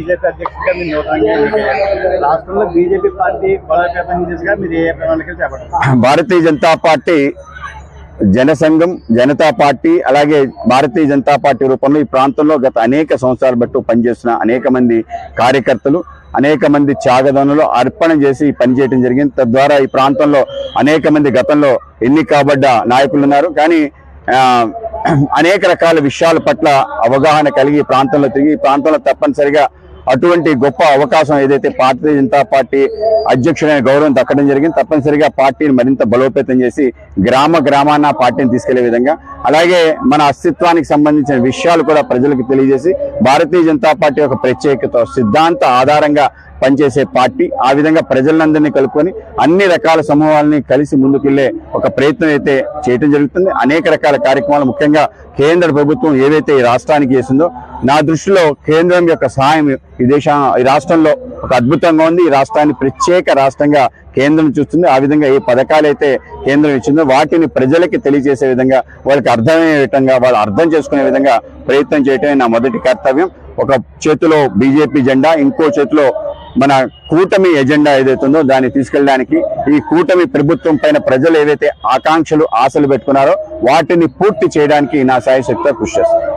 BJP అధ్యక్షుడిగా మీరు నూతనంగా ఎన్నికయ్యారు రాష్ట్రంలో బీజేపీ పార్టీ బలోపేతం దిశగా మీరు ఏ ప్రణాళికలు చేపట్టారు? భారతీయ జనతా పార్టీ జనసంఘం జనతా పార్టీ అలాగే భారతీయ జనతా పార్టీ రూపంలో ఈ ప్రాంతంలో గత అనేక సంవత్సరాల బట్టు పనిచేస్తున్న అనేక మంది కార్యకర్తలు అనేక మంది త్యాగదనులు అర్పణ చేసి పనిచేయడం జరిగింది. తద్వారా ఈ ప్రాంతంలో అనేక మంది గతంలో ఎన్ని కాబడ్డ నాయకులు ఉన్నారు. కానీ అనేక రకాల విషయాల పట్ల అవగాహన కలిగి ప్రాంతంలో తిరిగి ఈ ప్రాంతంలో తప్పనిసరిగా అటువంటి గొప్ప అవకాశం ఏదైతే భారతీయ జనతా పార్టీ అధ్యక్షుడైన గౌరవం దక్కడం జరిగింది తప్పనిసరిగా పార్టీని మరింత బలోపేతం చేసి గ్రామ గ్రామాన పార్టీని తీసుకెళ్ళే విధంగా. అలాగే మన అస్తిత్వానికి సంబంధించిన విషయాలు కూడా ప్రజలకు తెలియజేసి భారతీయ జనతా పార్టీ యొక్క ప్రత్యేకత సిద్ధాంత ఆధారంగా పనిచేసే పార్టీ ఆ విధంగా ప్రజలందరినీ కలుపుకొని అన్ని రకాల సమూహాలని కలిసి ముందుకెళ్ళే ఒక ప్రయత్నం అయితే చేయటం జరుగుతుంది. అనేక రకాల కార్యక్రమాలు ముఖ్యంగా కేంద్ర ప్రభుత్వం ఏవైతే ఈ రాష్ట్రానికి చేసిందో నా దృష్టిలో కేంద్రం యొక్క సహాయం ఈ దేశ ఈ రాష్ట్రంలో ఒక అద్భుతంగా ఉంది. ఈ రాష్ట్రాన్ని ప్రత్యేక రాష్ట్రంగా కేంద్రం చూస్తుంది. ఆ విధంగా ఏ పథకాలు అయితే కేంద్రం ఇచ్చిందో వాటిని ప్రజలకి తెలియజేసే విధంగా వాళ్ళకి అర్థమయ్యే విధంగా వాళ్ళు అర్థం చేసుకునే విధంగా ప్రయత్నం చేయటమే నా మొదటి కర్తవ్యం. ఒక చేతిలో బీజేపీ జెండా ఇంకో చేతిలో మన కూటమి ఎజెండా ఏదైతే ఉందో దాన్ని తీసుకెళ్ళడానికి ఈ కూటమి ప్రభుత్వం పైన ప్రజలు ఏవైతే ఆకాంక్షలు ఆశలు పెట్టుకున్నారో వాటిని పూర్తి చేయడానికి నా సాయశక్తిగా కృషి చేస్తాను